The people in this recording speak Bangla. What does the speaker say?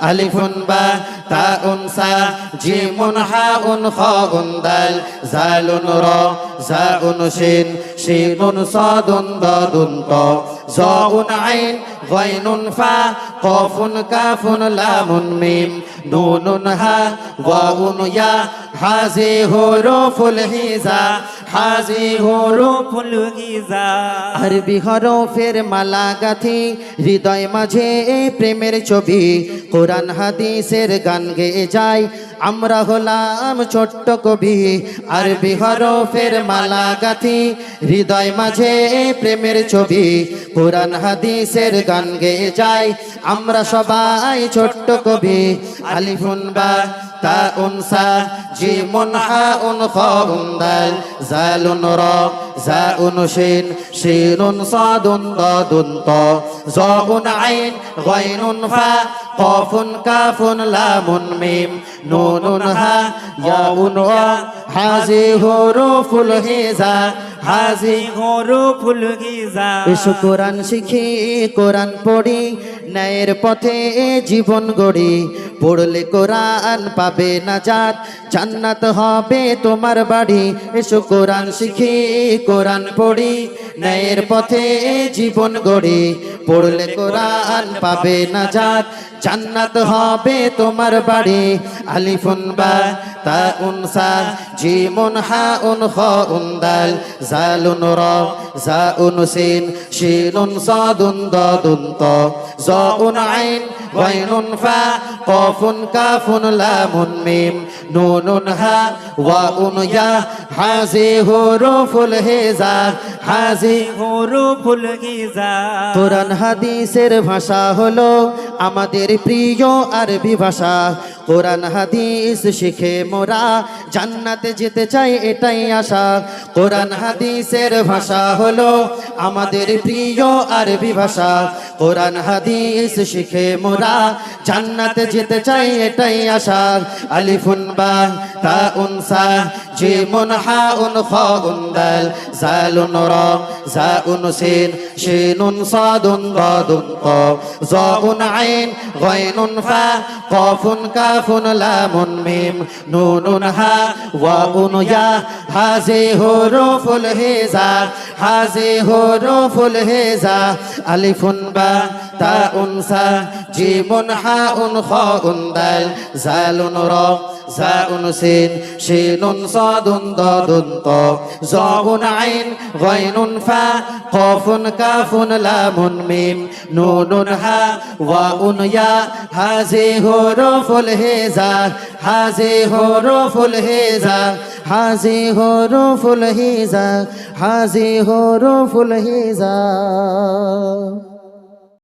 আলিফুন বা তাউন সা জিমুন হাউন খাউন দাল জালুন র শিন, শিনুন সাদুন দাদুন ত। জাউন আইন গাইনুন ফা, কফুন কাফুন লামুন মিম। নুনুন হা, ওয়াউন ইয়া, হাজি হুরুফুল হিজা, হাজি হুরুফ ফুল গিজা আরবি হরফের মালা গাথি হৃদয় মাঝে প্রেমের ছবি কোরআন হাদিসের গান গেয়ে যায় আমরা হলাম ছোট্ট কবি, আরবি হরফের মালা গাথি। হৃদয় মাঝে প্রেমের ছবি, কোরআন হাদিসের গান গেয়ে যায় আমরা সবাই ছোট্ট কবি আলিফুন বা, তা উনসা জিমুন হাউন খাউন দাল জালুন আইন কফুন, কাফুন, লামুন, মিম, নুনুন, হা, ইয়াউন ওয়া হাজি হুরুফুল হিজা, হাজি হুরুফুল ফুল গিজা এসো কোরআন শিখি, কোরআন পড়ি, ন্যায়ের পথে জীবন গড়ি পড়লে কোরআন পাবে না জাত। জান্নাত হবে তোমার বাড়ি। এসো কোরআন শিখি, কোরআন পড়ি, ন্যায়ের পথে জীবন গড়ি। পড়লে কোরআন পাবে না জাত। জান্নাত হবে তোমার বাড়ি। আলিফুন বা তা উনসা জিমুন হা উন খ উন দাল জালুন র জাউন সিন শিনুন সাদুন দাদুন ত জাউন আইন ফা কফুন কাফুন লামুন মিম নুনুন হা ওয়াউন ইয়া হাজি হুরুফুল হিজা হাজি গরু ফুল গিজা কোরআন হাদিসের ভাষা হলো আমাদের প্রিয় আরবি ভাষা কোরআন হাদিস শিখে মোরা, জান্নাতে যেতে চাই এটাই আশা। কোরআন হাদিসের ভাষা হলো আমাদের প্রিয় আরবি ভাষা। কোরআন হাদিস শিখে মোরা, জান্নাতে যেতে চাই এটাই আশা। আলিফুন বা, তা উনসা জিমুন হাউন খাউন দাল, জালুন র জাউন সিন, শিনুন সাদুন দাদুন ত জাউন আইন, গাইনুন ফা, কফুন কাফুন লামুন মিম, নুনুন হা, ওয়াউন ইয়া, হাজি হুরুফুল হিজা, হাজি হুরুফুল হিজা, আলিফুন বা তা উনসা জিমুন হাউন খাউন দাল, জালুন র জাউন সিন শিনুন সাদুন দাদুন ত জাউন আইন গাইনুন ফা, কফুন কাফুন লামুন মিম, নুনুন হা, ওয়াউন ইয়া, হাজি হুরুফুল হিজা, হাজি হুরুফুল হিজা, হাজি হুরুফুল হিজা, হাজি হুরুফুল হিজা।